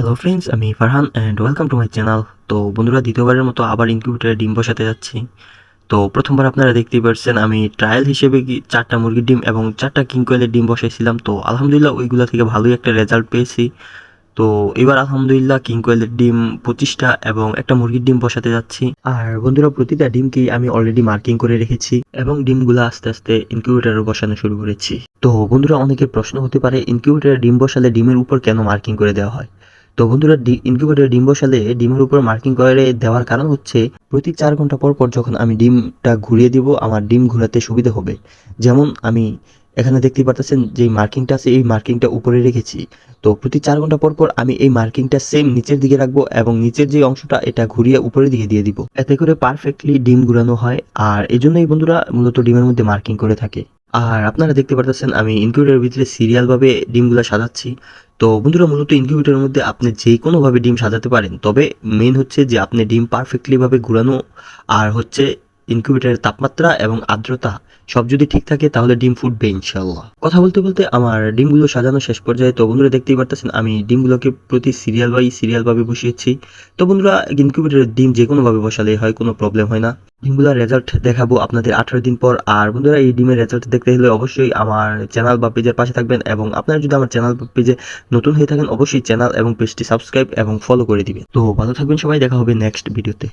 Hello friends আমি Farhan and welcome to my channel তো বন্ধুরা, দ্বিতীয়বারের মতো আবার ইনকিউবেটারে ডিম বসাতে যাচ্ছি। তো প্রথমবার আপনারা দেখতেই পারছেন, আমি ট্রায়াল হিসেবে চারটা মুরগির ডিম এবং চারটা কিং কোয়েলের ডিম বসাইছিলাম। তো আলহামদুলিল্লাহ ওইগুলো থেকে ভালোই একটা রেজাল্ট পেয়েছি। তো এবার আলহামদুলিল্লাহ কিং কোয়েলের ডিম পঁচিশটা এবং একটা মুরগির ডিম বসাতে যাচ্ছি। আর বন্ধুরা, প্রতিটা ডিমকেই আমি অলরেডি মার্কিং করে রেখেছি এবং ডিমগুলো আস্তে আস্তে ইনকিউবেটারে বসানো শুরু করেছি। তো বন্ধুরা, অনেকের প্রশ্ন হতে পারে ইনকিউবেটারে ডিম বসালে ডিমের উপর কেন মার্কিং করে দেওয়া হয়? তো বন্ধুরা ইনকিউবেটারে ডিম বসালে ডিমের উপর মার্কিং করে দেওয়ার কারণ হচ্ছে প্রতি চার ঘণ্টা পর পর যখন আমি ডিমটা ঘুরিয়ে দিব, আমার ডিম ঘোরাতে সুবিধা হবে। যেমন আমি এখানে দেখতে পারতেছেন যে মার্কিংটা আছে, এই মার্কিংটা উপরে রেখেছি। তো প্রতি চার ঘণ্টা পর পর আমি এই মার্কিংটা সেম নিচের দিকে রাখব এবং নিচের যে অংশটা, এটা ঘুরিয়ে উপরের দিকে দিয়ে দিব। এতে করে পারফেক্টলি ডিম ঘুরানো হয়। আর এই জন্যই বন্ধুরা মূলত ডিমের মধ্যে মার্কিং করে থাকে। আর আপনারা দেখতে পারতেছেন, আমি ইনকিউবেটারের ভিতরে সিরিয়ালভাবে ডিমগুলো সাজাচ্ছি। তো বন্ধুরা, মূলত ইনকিউবেটরের মধ্যে আপনি যে কোনোভাবে ডিম সাজাতে পারেন। তবে মেন হচ্ছে যে, আপনি ডিম পারফেক্টলিভাবে ঘুরানো আর হচ্ছে ইনকিউবেটারের তাপমাত্রা এবং আর্দ্রতা, সব যদি ঠিক থাকে, তাহলে ডিম ফুটবে ইনশাল্লাহ কথা বলতে বলতে আমার ডিমগুলো সাজানো শেষ পর্যায়ে, তো বন্ধুরা দেখতেই পারতেছেন, আমি ডিমগুলোকে প্রতি সিরিয়াল বাই সিরিয়াল ভাবে বসিয়েছি। তো বন্ধুরা, ইনকিউবেটারের ডিম যে কোনোভাবে বসালে হয়, কোনো প্রবলেম হয় না। ডিমগুলোর রেজাল্ট দেখাবো আপনাদের আঠারো দিন পর। আর বন্ধুরা, এই ডিমের রেজাল্ট দেখতে হলে অবশ্যই আমার চ্যানেল বা পেজের পাশে থাকবেন এবং আপনারা যদি আমার চ্যানেল বা পেজে নতুন হয়ে থাকেন, অবশ্যই চ্যানেল এবং পেজটি সাবস্ক্রাইব এবং ফলো করে দিবেন। তো ভালো থাকবেন সবাই, দেখা হবে নেক্সট ভিডিওতে